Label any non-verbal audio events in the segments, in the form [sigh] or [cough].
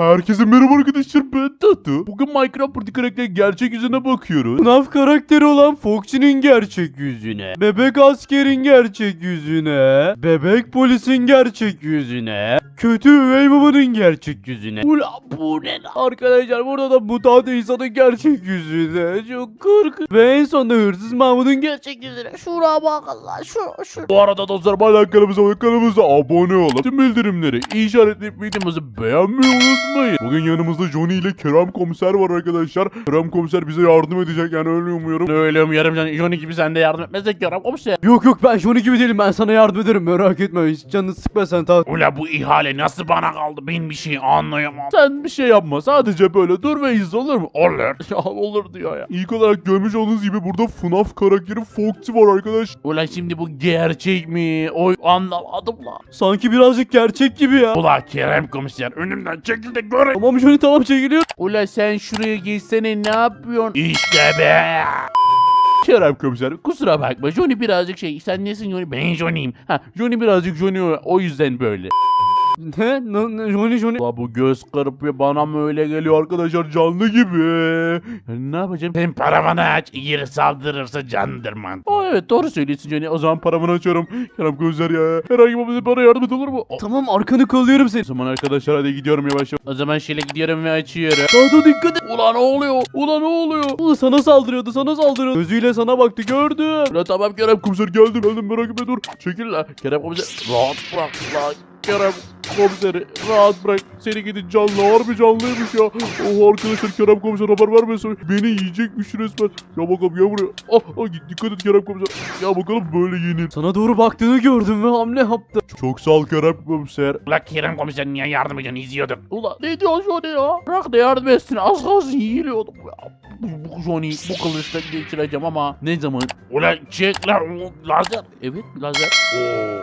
Herkese merhaba arkadaşlar ben Tatu. Bugün Minecraft Party karakterin gerçek yüzüne bakıyoruz. FNAF karakteri olan Foxy'nin gerçek yüzüne, Bebek askerin gerçek yüzüne, Bebek polisin gerçek yüzüne, Kötü üvey babanın gerçek yüzüne. Ula bu ne lan? Arkadaşlar burada da mutant insanın gerçek yüzüne. Çok korkunç. Ve en sonunda hırsız Mahmut'un gerçek yüzüne. Şuna bak Allah şu şu. Bu arada dostlar hala kanalımıza ve kanalımıza abone olup tüm bildirimleri işaretleyip videomuzu beğenmeyi unutmayın. Bugün yanımızda Johnny ile Kerem komiser var arkadaşlar. Kerem komiser bize yardım edecek yani öyle umuyorum. Öyle umuyorum can Johnny gibi sen de yardım etmezsek yaram komiser. Yok yok ben Johnny gibi değilim ben sana yardım ederim merak etme hiç canını sıkma sen tamam. Ula bu ihale nasıl bana kaldı ben bir şey anlayamam. Sen bir şey yapma sadece böyle dur ve izle olur mu? Olur. [laughs] Ya olur diyor ya. İlk olarak görmüş olduğunuz gibi burada FNAF karakteri Foxy var arkadaş. Ula şimdi bu gerçek mi? Oy anlamadım la. Sanki birazcık gerçek gibi ya. Ula Kerem komiser önümden çekil de göreyim. Tamam Johnny tamam çekiliyor. Ula sen şuraya geçsene ne yapıyorsun? İşte be. Kerem komiser kusura bakma Johnny birazcık şey sen nesin Johnny ben Johnny'yim. Ha Johnny birazcık Johnny o yüzden böyle. Ne? ne, ne Johnny Johnny. Ula bu göz kırpıyor bana mı öyle geliyor arkadaşlar canlı gibi. Yani ne yapacağım? Senin paravanı aç geri saldırırsa candırman. Aa evet doğru söylüyorsun Johnny. O zaman paramı açıyorum. Kerem komiser ya. Herhangi bir bize bana yardım et olur mu? Tamam arkanı kolluyorum seni. o zaman arkadaşlar hadi gidiyorum yavaş yavaş. O zaman şöyle gidiyorum ve açıyorum. Daha da dikkat et. Ulan ne oluyor? Ulan ne oluyor? Ulan sana saldırıyordu sana saldırıyordu. Gözüyle sana baktı gördüm. Ulan tamam Kerem komiser geldim geldim merak etme dur. Çekil la. Kerem komiser rahat bırak lan. Kerem komiseri rahat bırak. Seni gidin canlı harbi canlıymış ya. Oh arkadaşlar Kerem komiser haber vermesin. Beni yiyecekmiş resmen. Ya bakalım ya buraya. Ah, ah dikkat et Kerem komiser. Ya bakalım böyle yenir. Sana doğru baktığını gördüm ve hamle yaptı. Çok sağ ol Kerem komiser. Ulan Kerem komiser niye yardım ediyorsun izliyorduk. Ulan ne diyorsun Johnny ya? Bırak da yardım etsin az kalsın yiyiliyordum ya. Bu, bu Johnny bu kılıçla geçireceğim ama ne zaman? Ulan çek lan lazer. Evet lazer. Oo.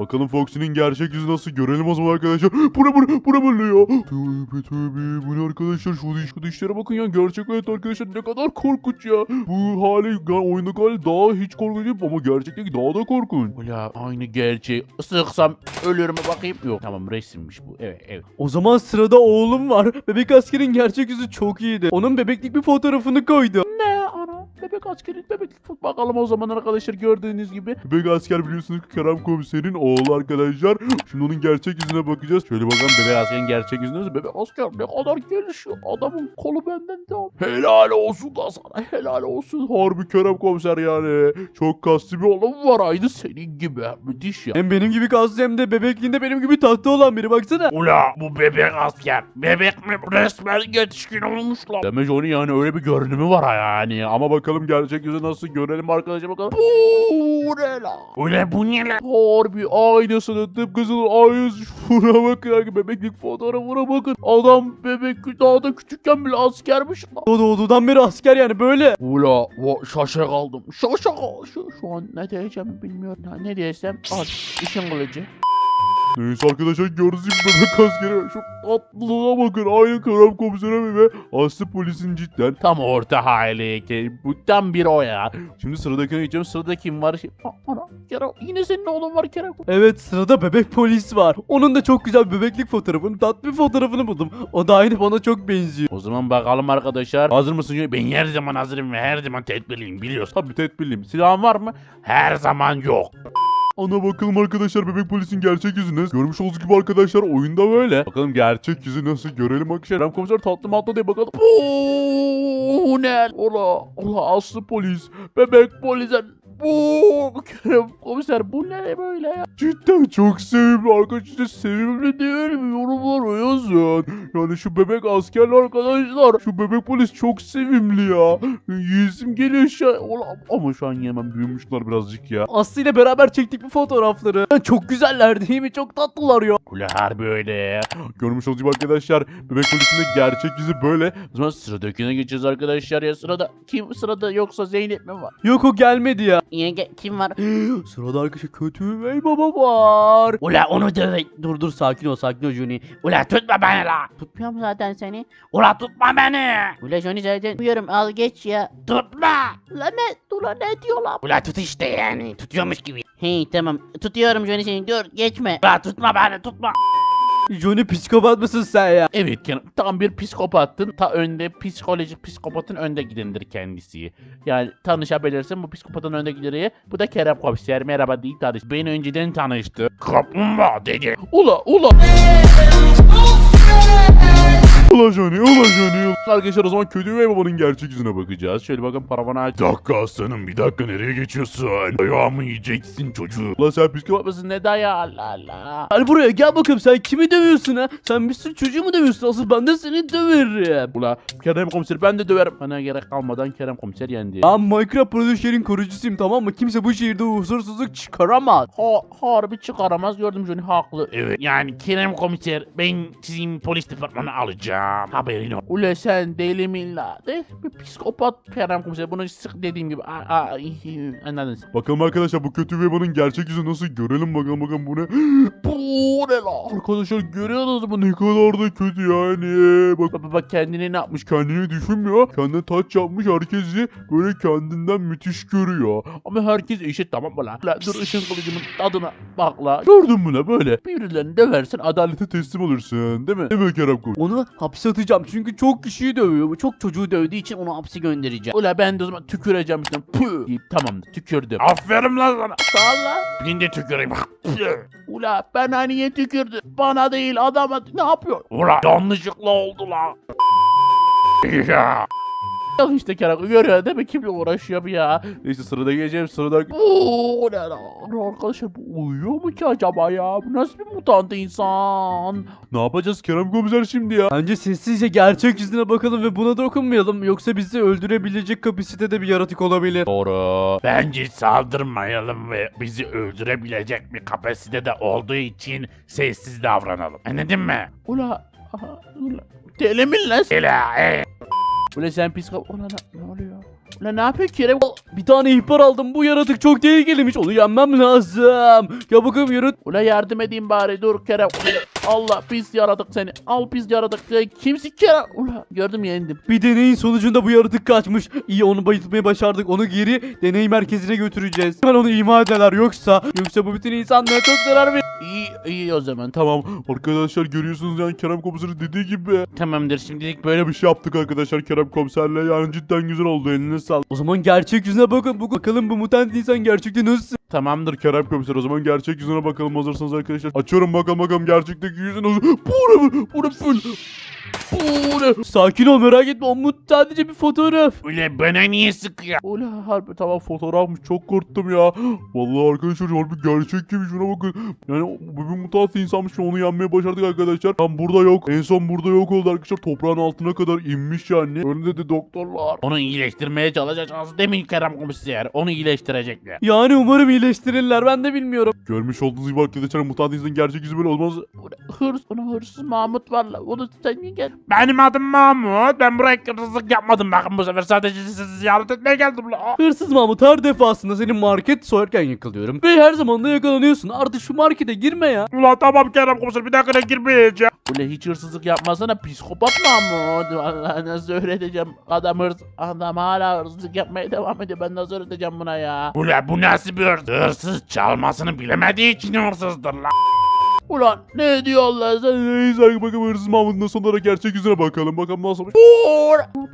Bakalım Foxy'nin gerçek yüzü nasıl görelim o zaman arkadaşlar. [gasps] Bu ne bu ne bu ne böyle ya? Tövbe tövbe bu ne arkadaşlar şu, diş, şu dişlere bakın ya gerçek hayat arkadaşlar ne kadar korkunç ya. Bu hali ga- oyundaki hali daha hiç korkunç değil ama gerçekteki daha da korkunç. Ula aynı gerçeği sıksam ölürüm bakayım. Yok tamam resimmiş bu. Evet evet. O zaman sırada oğlum var. Bebek askerin gerçek yüzü çok iyiydi. Onun bebeklik bir fotoğrafını koydu. Ne? Bebek askeri bebek bakalım o zaman arkadaşlar gördüğünüz gibi. Bebek asker biliyorsunuz ki Kerem komiserin oğlu arkadaşlar. Şimdi onun gerçek yüzüne bakacağız. Şöyle bakalım bebek askerin gerçek yüzü nasıl? Bebek asker ne kadar gelişiyor. Adamın kolu benden daha. Helal olsun da sana helal olsun. Harbi Kerem komiser yani. Çok kaslı bir oğlum var aynı senin gibi. Müthiş ya. Hem benim gibi kaslı hem de bebekliğinde benim gibi tahta olan biri baksana. Ula bu bebek asker. Bebek mi? Resmen yetişkin olmuş lan. Demek Johnny yani öyle bir görünümü var yani. Ama bakalım gerçek yüzü nasıl görelim arkadaşlar bakalım. Bu ne lan? Ula bu ne lan? Harbi aynısını tıpkısının aynısı. Şuna bakın ya bebeklik fotoğrafına bakın. Adam bebek daha da küçükken bile askermiş. O doğduğundan beri asker yani böyle. Ula şaşa kaldım. Şaşa şu, şu an ne diyeceğim bilmiyorum. Ne diyesem al işin kılıcı. Neyse arkadaşlar gördüğünüz gibi bebek askeri. Şu tatlılığa bakın. Aynı Kerem komisere ve Aslı polisin cidden. Tam orta hali bu tam bir o ya. Şimdi sıradakine geçeceğim. Sırada kim var? Aa, Ana Kerem yine senin oğlun var Kerem. Evet sırada bebek polis var. Onun da çok güzel bebeklik fotoğrafını, tatlı bir fotoğrafını buldum. O da aynı bana çok benziyor. O zaman bakalım arkadaşlar. Hazır mısın? Ben her zaman hazırım ve her zaman tedbirliyim biliyorsun. Tabii tedbirliyim. Silahın var mı? Her zaman yok. Ana bakalım arkadaşlar bebek polisin gerçek yüzü nasıl? Görmüş olduğunuz gibi arkadaşlar oyunda böyle. Bakalım gerçek yüzü nasıl görelim arkadaşlar. Kerem komiser tatlı mı atla diye bakalım. Bu ne? Ola, ola aslı polis, bebek polise. Kerem komiser bu ne böyle ya? Cidden çok sevimli arkadaşlar sevimli değil mi yorumlara yazın. Yani şu bebek askerli arkadaşlar şu bebek polis çok sevimli ya. Yiyesim geliyor şu an. Ulan, ama şu an yemem büyümüşler birazcık ya. Aslı ile beraber çektik bu fotoğrafları. Çok güzeller değil mi? Çok tatlılar ya. Ula harbi öyle. Görmüş olduğunuz arkadaşlar bebek polisin de gerçek yüzü böyle. O zaman sıradakine geçeceğiz arkadaşlar ya. Sırada kim sırada yoksa Zeynep mi var? Yok o gelmedi ya. Yenge kim var? [gasps] Sırada arkadaşlar kötü üvey baba var. Ula onu dövek. Dur dur sakin ol sakin ol Johnny. Ula tutma beni la. Tutmuyorum zaten seni. Ula tutma beni. Ula Johnny zaten tutuyorum al geç ya. Tutma. La ne? Ula ne diyor la? Ula tut işte yani. Tutuyormuş gibi. Hey tamam. Tutuyorum Johnny seni dur geçme. Ula tutma beni tutma. Johnny psikopat mısın sen ya? Evet Kerem tam bir psikopattın. Ta önde psikolojik psikopatın önde gidendir kendisi. Yani tanışabilirsin bu psikopatın önde gideri. Bu da Kerem Komiser. Merhaba değil tanış. Beni önceden tanıştı. Kaplumbağa dedi. Ula ula. Johnny. ula. Arkadaşlar o zaman kötü üvey babanın gerçek yüzüne bakacağız. Şöyle bakın paravanı aç. Bir dakika aslanım bir dakika nereye geçiyorsun? Ayağımı yiyeceksin çocuğu. Ula sen psikopat Mısın ne daya Allah Allah. Gel buraya gel bakalım sen kimi dövüyorsun ha? Sen bir sürü çocuğu mu dövüyorsun? Asıl ben de seni döverim. Ula Kerem Komiser ben de döverim. Bana gerek kalmadan Kerem Komiser yendi. Ben Minecraft prodüserin koruyucusuyum tamam mı? Kimse bu şehirde huzursuzluk çıkaramaz. Ha, harbi çıkaramaz gördüm Johnny haklı. Evet yani Kerem Komiser ben sizin polis departmanına alacağım. Haberin yok. Ula sen deli millet. Bir psikopat Kerem Komiser bunu sık dediğim gibi. Aa, aa, anladın sen. Bakalım arkadaşlar bu kötü üvey babanın gerçek yüzü nasıl görelim bakalım bakalım bu ne. [gasps] Bu ne la? Arkadaşlar görüyorsunuz mu ne kadar da kötü yani. Bak Bak, bak kendine ne yapmış? kendini düşünmüyor. Kendine taç yapmış herkesi böyle kendinden müthiş görüyor. Ama herkes eşit tamam mı la? La dur ışın kılıcımın tadına bak la. Gördün mü ne böyle? Birbirlerini döversin adaleti. Adalete teslim olursun değil mi? Değil mi Kerem Komiser? Onu hapse atacağım çünkü çok kişiyi dövüyor. Bu Çok çocuğu dövdüğü için onu hapse göndereceğim. Ula ben de o zaman tüküreceğim işte. Püh deyip tamamdır tükürdüm. Aferin lan sana. Sağ ol lan. Ben de tüküreyim. Ula ben hani niye tükürdüm? Bana değil adama ne yapıyor? Ula yanlışlıkla oldu lan. Ya. Yok işte Kerem görüyor değil mi? Kimle uğraşıyor bu ya? Neyse sırada geçelim sırada. Oo, ne lan? Arkadaşlar bu uyuyor mu ki acaba ya? Bu nasıl bir mutant insan? Ne yapacağız Kerem Komiser şimdi ya? Bence sessizce gerçek yüzüne bakalım ve buna dokunmayalım. Yoksa bizi öldürebilecek kapasitede bir yaratık olabilir. Doğru. Bence saldırmayalım ve bizi öldürebilecek bir kapasitede olduğu için sessiz davranalım. Anladın mı? Ula, aha, ula. Deli mi lan? Deli, e. Ula sen psikop... Ula ne, ne oluyor? Ula ne yapıyor Kerem? Bir tane ihbar aldım. Bu yaratık çok tehlikeliymiş. Onu yenmem lazım. Ya bakalım yaratık. Ula yardım edeyim bari dur Kerem. Allah pis yaradık seni. Al pis yaradık. Sen kimsin Kerem? Ula gördüm yendim. Bir deneyin sonucunda bu yaratık kaçmış. İyi onu bayıltmayı başardık. Onu geri deney merkezine götüreceğiz. Hemen onu ima edeler yoksa. Yoksa bu bütün insanlara çok zarar verir. İyi iyi o zaman tamam. Arkadaşlar görüyorsunuz yani Kerem Komiser'in dediği gibi. Tamamdır şimdilik böyle bir şey yaptık arkadaşlar Kerem Komiser'le yani cidden güzel oldu eline sağlık. O zaman gerçek yüzüne bakın. Bu bakalım bu mutant insan gerçekten nasıl? tamamdır. Kerem Komiser o zaman gerçek yüzüne bakalım hazırsanız arkadaşlar. Açıyorum bakalım bakalım gerçekteki yüzü nasıl. Bu ne bu ne bu ne? Bu ne? Sakin ol merak etme. O mut sadece bir fotoğraf. Ula bana niye sıkıyor? Ula harbi tamam fotoğrafmış çok korktum ya. Vallahi arkadaşlar harbi gerçek gibi şuna bakın. Yani bu bir mutant insanmış onu yenmeye başardık arkadaşlar. Tam burada yok. En son burada yok oldu arkadaşlar. Toprağın altına kadar inmiş yani. Öyle dedi doktorlar. Onu iyileştirmeye çalışacağız mi Kerem komiser? Onu iyileştirecekler. Yani umarım iyileştirirler. Ben de bilmiyorum. Görmüş olduğunuz gibi arkadaşlar mutant insanın gerçek yüzü böyle olmaz. Hırs, ona hırsız Mahmut var la. Onu sen niye gel? Benim adım Mahmut. Ben buraya hırsızlık yapmadım. Bakın bu sefer sadece sizi ziyaret etmeye geldim la. Hırsız Mahmut her defasında seni market soyarken yakalıyorum. Ve her zaman da yakalanıyorsun. Artık şu markete girme ya. Ulan tamam Kerem komiser bir dakika girmeyeceğim. Ula hiç hırsızlık yapmasana psikopat Mahmut. Vallahi nasıl öğreteceğim? Adam hırs adam hala hırsızlık yapmaya devam ediyor. Ben nasıl öğreteceğim buna ya? Ula bu nasıl bir hırsız? Hırsız çalmasını bilemediği için hırsızdır la. Ulan ne diyorlar sen? Neyse hadi bakalım hırsız Mahmut'un da son olarak gerçek yüzüne bakalım. Bakalım nasıl olmuş.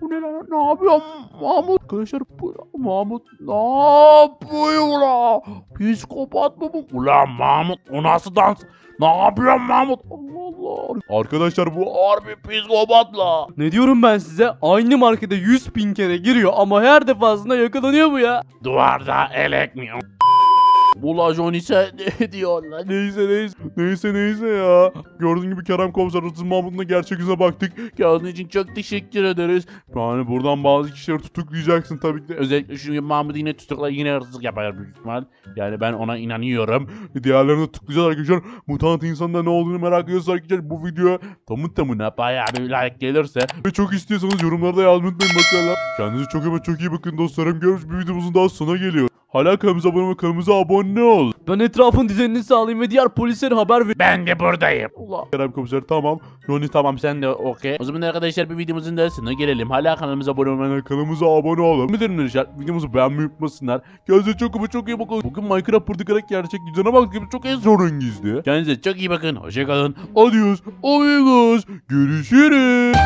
Bu ne lan? Ne yapıyor Mahmut? Arkadaşlar bu Mahmut ne yapıyor la? Psikopat mı bu? Ulan Mahmut o nasıl dans? Ne yapıyor Mahmut? Allah Allah. Arkadaşlar bu Harbi psikopat la. Ne diyorum ben size? Aynı markete 100 bin kere giriyor ama her defasında yakalanıyor bu ya. Duvarda elekmiyor. Ula Johnny sen ne [laughs] lan? Neyse neyse. Neyse neyse ya. Gördüğün gibi Kerem Komiser Hırsız Mahmut'un gerçek yüzüne baktık. Geldiğin için çok teşekkür ederiz. Yani buradan bazı kişileri tutuklayacaksın tabii ki de. Özellikle şu Mahmut'u yine tutukla yine hırsızlık yapar büyük ihtimal. Yani ben ona inanıyorum. Diğerlerini de tıklayacağız arkadaşlar. Mutant insanda ne olduğunu merak ediyorsanız arkadaşlar bu videoya tamı tamına Bayağı bir like gelirse ve çok istiyorsanız yorumlarda yazmayı unutmayın bakalım. Kendinize çok ama çok iyi bakın dostlarım. Görüşürüz bir videomuzun daha sonuna geliyor. Hala kanalımıza abone ol, kanalımıza abone ol. Ben etrafın düzenini sağlayayım ve diğer polislere haber ver. Ben de buradayım. Allah. Kerem komiser tamam. Johnny tamam sen de okey. O zaman arkadaşlar bir videomuzun da sonuna gelelim. Hala kanalımıza abone olmayan kanalımıza abone olun. De arkadaşlar videomuzu beğenmeyi unutmasınlar. Kendinize çok ama çok iyi bakın. Bugün Minecraft Pırtıkarak gerçek yüzüne bak gibi çok esrarengizdi. Kendinize çok iyi bakın. Hoşçakalın. Adios amigos. Görüşürüz.